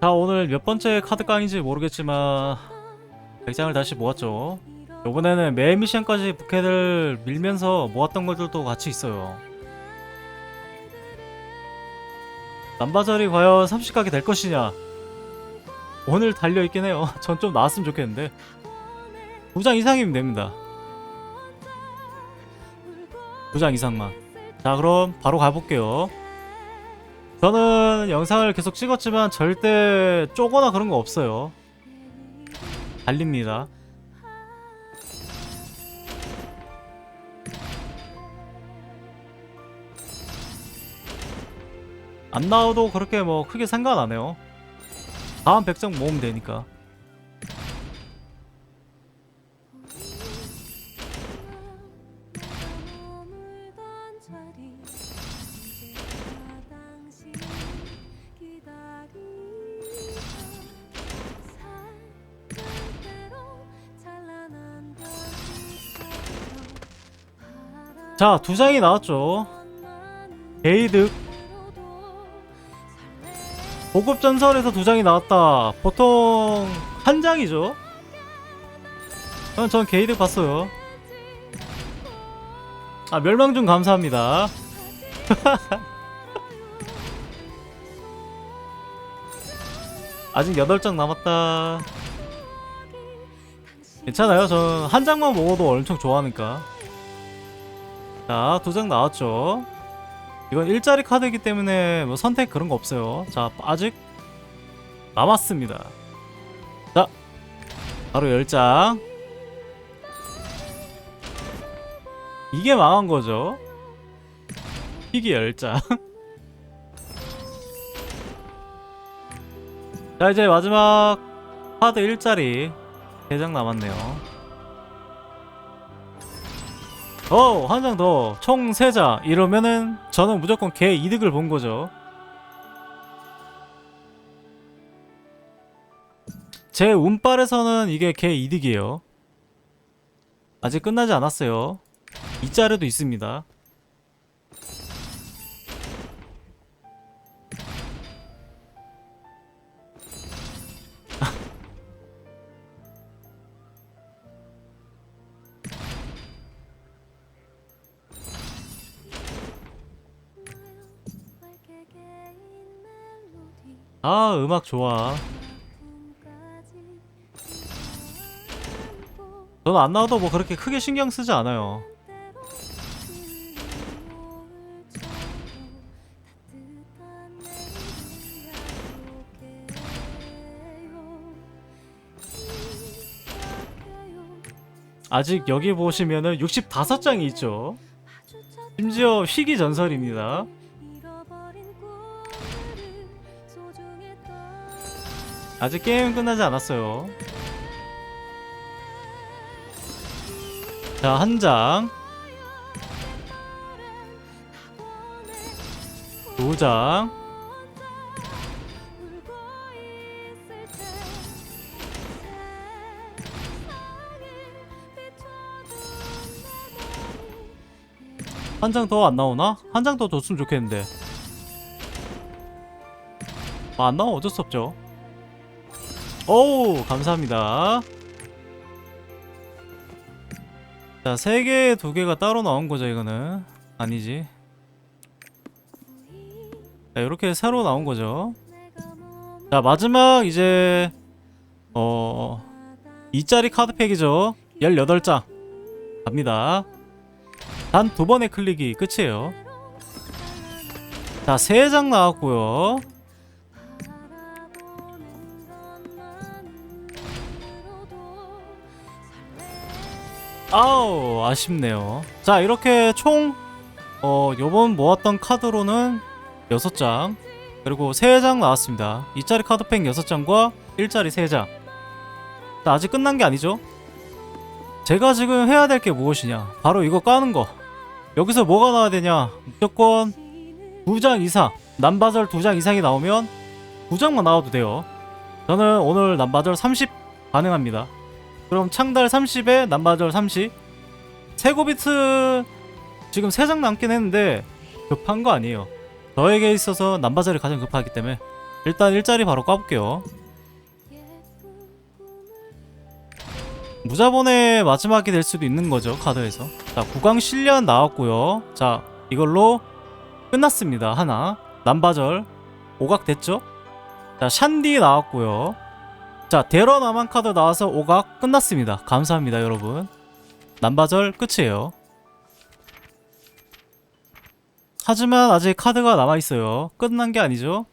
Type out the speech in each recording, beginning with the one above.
자 오늘 몇 번째 카드 깡인지 모르겠지만 100장을 다시 모았죠. 이번에는 매 미션까지 부캐를 밀면서 모았던 것들도 같이 있어요. 남바절이 과연 30각이 될 것이냐? 오늘 달려있긴 해요. 전 좀 나왔으면 좋겠는데. 두장 이상이면 됩니다. 두장 이상만. 자 그럼 바로 가볼게요 저는 영상을 계속 찍었지만 절대 쪼거나 그런 거 없어요. 달립니다. 안 나와도 그렇게 뭐 크게 상관 안 해요. 다음 100장 모으면 되니까 자 두 장이 나왔죠. 게이득. 고급 전설에서 두 장이 나왔다. 보통 한 장이죠. 전, 전 게이득 봤어요. 아 멸망 중 감사합니다. 아직 8장 남았다. 괜찮아요. 전 한 장만 먹어도 엄청 좋아하니까 자 두 장 나왔죠. 이건 일자리 카드이기 때문에 뭐 선택 그런 거 없어요. 자 아직 남았습니다. 자 바로 10장. 이게 망한 거죠. 희귀 10장. 자 이제 마지막 카드 일자리 3장 남았네요 어, 한 장 더. 총 3장. 이러면은 저는 무조건 개 이득을 본 거죠. 제 운빨에서는 이게 개 이득이에요. 아직 끝나지 않았어요. 이 자리도 있습니다. 아, 음악 좋아. 저는 안 나와도 뭐 그렇게 크게 신경 쓰지 않아요. 아직 여기 보시면은 65장이 있죠. 심지어 희귀 전설입니다. 아직 게임 끝나지 않았어요. 자, 한 장. 두 장. 한 장 더 안 나오나? 한 장 더 줬으면 좋겠는데. 아, 안 나오면 어쩔 수 없죠. 오우 감사합니다. 자 3개 2개가 따로 나온 거죠 이거는. 아니지. 자 이렇게 새로 나온 거죠. 자 마지막 이제 어 2짜리 카드팩이죠. 18장 갑니다. 단 두 번의 클릭이 끝이에요. 자 3장 나왔고요 아우 아쉽네요. 자 이렇게 총 어, 요번 모았던 카드로는 6장 그리고 3장 나왔습니다. 2짜리 카드팩 6장과 1짜리 3장. 자, 아직 끝난 게 아니죠? 제가 지금 해야 될 게 무엇이냐? 바로 이거 까는 거. 여기서 뭐가 나와야 되냐? 무조건 2장 이상 남바절 2장 이상이 나오면 2장만 나와도 돼요. 저는 오늘 남바절 30 가능합니다 그럼 창달 30에 남바절 30 세고비트 지금 3장 남긴 했는데 급한 거 아니에요 저에게 있어서 남바절이 가장 급하기 때문에 일단 일자리 바로 까볼게요. 무자본의 마지막이 될 수도 있는 거죠 카드에서. 자 구강 실련 나왔고요. 자 이걸로 끝났습니다 하나. 남바절 오각 됐죠? 자 샨디 나왔고요. 자 데러 나만 카드 나와서 오각 끝났습니다. 감사합니다 여러분. 남바절 끝이에요. 하지만 아직 카드가 남아있어요. 끝난 게 아니죠.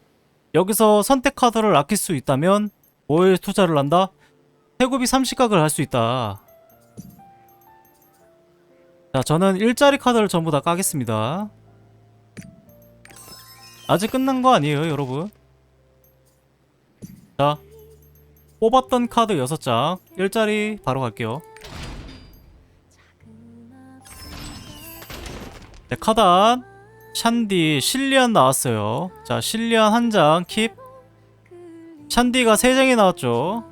여기서 선택 카드를 아낄 수 있다면 뭐에 투자를 한다? 태굽이 30각을 할 수 있다. 자, 저는 일자리 카드를 전부 다 까겠습니다. 아직 끝난 거 아니에요, 여러분. 자, 뽑았던 카드 6장, 일자리 바로 갈게요. 네, 카단, 샨디, 실리안 나왔어요. 자, 실리안 한 장, 킵. 샨디가 3장이 나왔죠.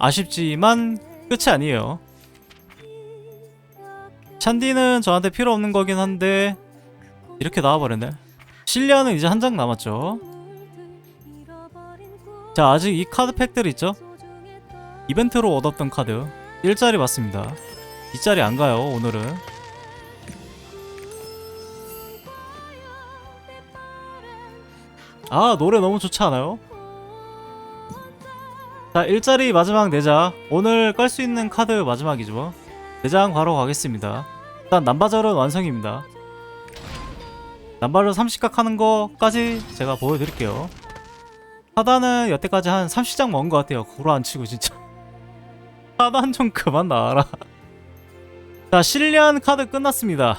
아쉽지만 끝이 아니에요. 샨디는 저한테 필요 없는 거긴 한데 이렇게 나와버렸네. 실리아는 이제 한 장 남았죠. 자 아직 이 카드 팩들 있죠? 이벤트로 얻었던 카드 일자리 맞습니다. 이자리 안 가요 오늘은. 아 노래 너무 좋지 않아요? 자 일자리 마지막 내자 오늘 깔 수 있는 카드 마지막이죠 내장 바로 가겠습니다 일단 남바절은 완성입니다 남바절 30각 하는 거까지 제가 보여드릴게요 하단은 여태까지 한 30장 먹은 것 같아요. 고로 안 치고 진짜. 하단 좀 그만 나와라. 자 실리안 카드 끝났습니다.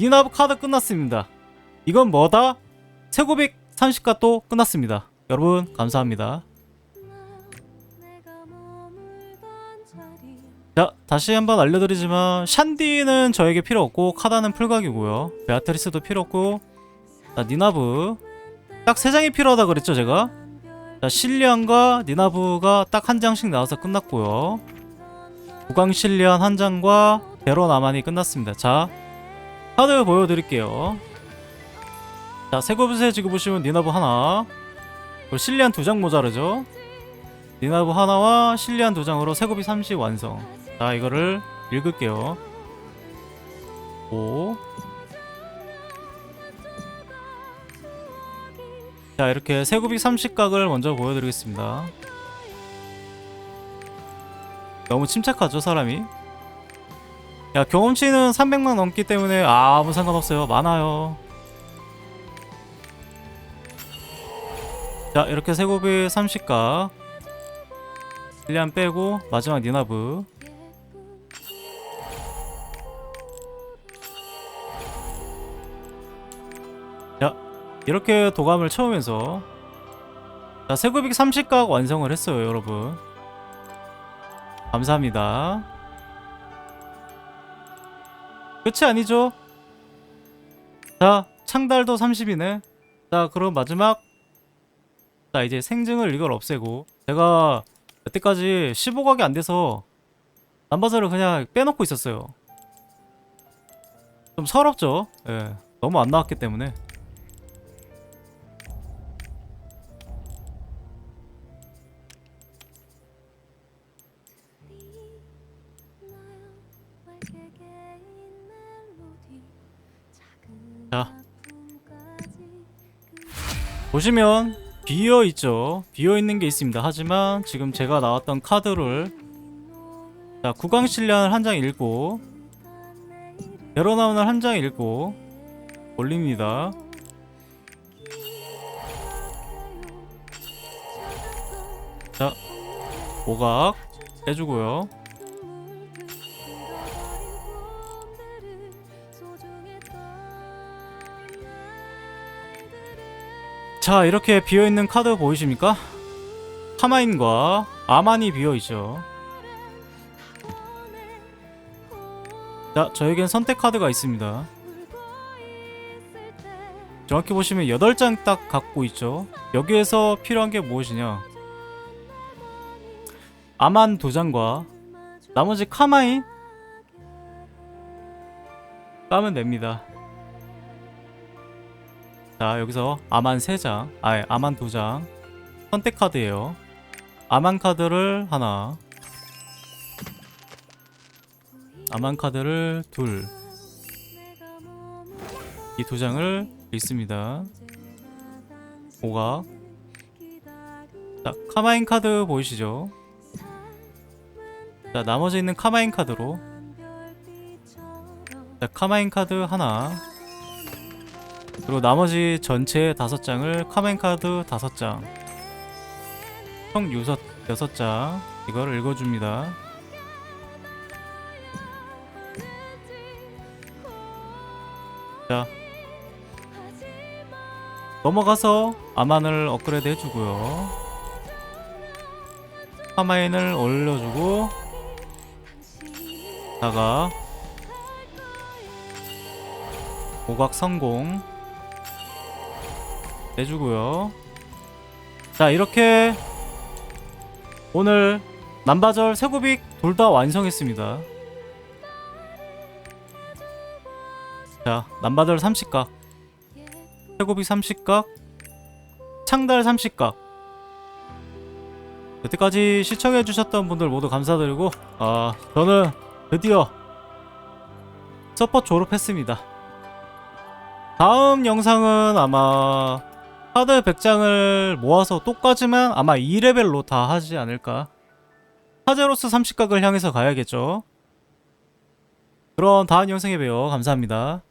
니나브 카드 끝났습니다. 이건 뭐다? 세고빅 30가 또 끝났습니다. 여러분 감사합니다. 자 다시 한번 알려드리지만 샨디는 저에게 필요 없고 카다는 풀각이고요. 베아트리스도 필요 없고. 자 니나브. 딱세 장이 필요하다 그랬죠 제가 자 실리안과 니나브가 딱 한 장씩 나와서 끝났고요 구강 실리안 한 장과 베로 나만이 끝났습니다 자 카드 보여드릴게요 자 세고브세 지금 보시면 니나브 하나 그리고 실리안 두 장 모자르죠 니나브 하나와 실리안 두 장으로 세곱이 30 완성. 자, 이거를 읽을게요. 5. 자, 이렇게 세곱이 30각을 먼저 보여드리겠습니다. 너무 침착하죠, 사람이? 야, 경험치는 300만 넘기 때문에 아무 상관없어요. 많아요. 자, 이렇게 세곱이 30각. 1년 빼고 마지막 니나브 이렇게 도감을 채우면서 자 세구빅 30각 완성을 했어요 여러분 감사합니다 끝이 아니죠 자 창달도 30이네 자 그럼 마지막 자 이제 생증을 이걸 없애고 제가 여태까지 15각이 안 돼서 남바서를 그냥 빼놓고 있었어요. 좀 서럽죠? 예. 너무 안 나왔기 때문에. 보시면 비어 있죠. 비어 있는 게 있습니다. 하지만 지금 제가 나왔던 카드를 자 구강 실련을 한 장 읽고 여러 나오는 한장 읽고 올립니다. 자 오각 해주고요. 자 이렇게 비어있는 카드 보이십니까? 카마인과 아만이 비어있죠. 자 저에겐 선택 카드가 있습니다. 정확히 보시면 8장 딱 갖고 있죠. 여기에서 필요한 게 무엇이냐? 아만 2장과 나머지 카마인 까면 됩니다 자 여기서 아만 3장 아 아만 2장. 선택 카드예요. 아만 카드를 하나. 아만 카드를 둘. 이 두 장을 읽습니다. 오각 자 카마인 카드 보이시죠? 자 나머지 있는 카마인 카드로. 자 카마인 카드 하나 그리고 나머지 전체 다섯 장을 카마인 카드 다섯 장총 유섯 여섯 장 이걸 읽어줍니다. 자 넘어가서 아만을 업그레이드 해주고요. 카마인을 올려주고 다가 오각 성공 내주고요. 자 이렇게 오늘 남바절 세고빅 둘 다 완성했습니다. 자 남바절 30각 세고빅 30각 창달 30각. 여태까지 시청해주셨던 분들 모두 감사드리고 아 저는 드디어 서퍼 졸업했습니다. 다음 영상은 아마 카드 100장을 모아서 똑까지만 아마 2레벨로 다 하지 않을까? 하제로스 30각을 향해서 가야겠죠? 그럼 다음 영상에 봬요. 감사합니다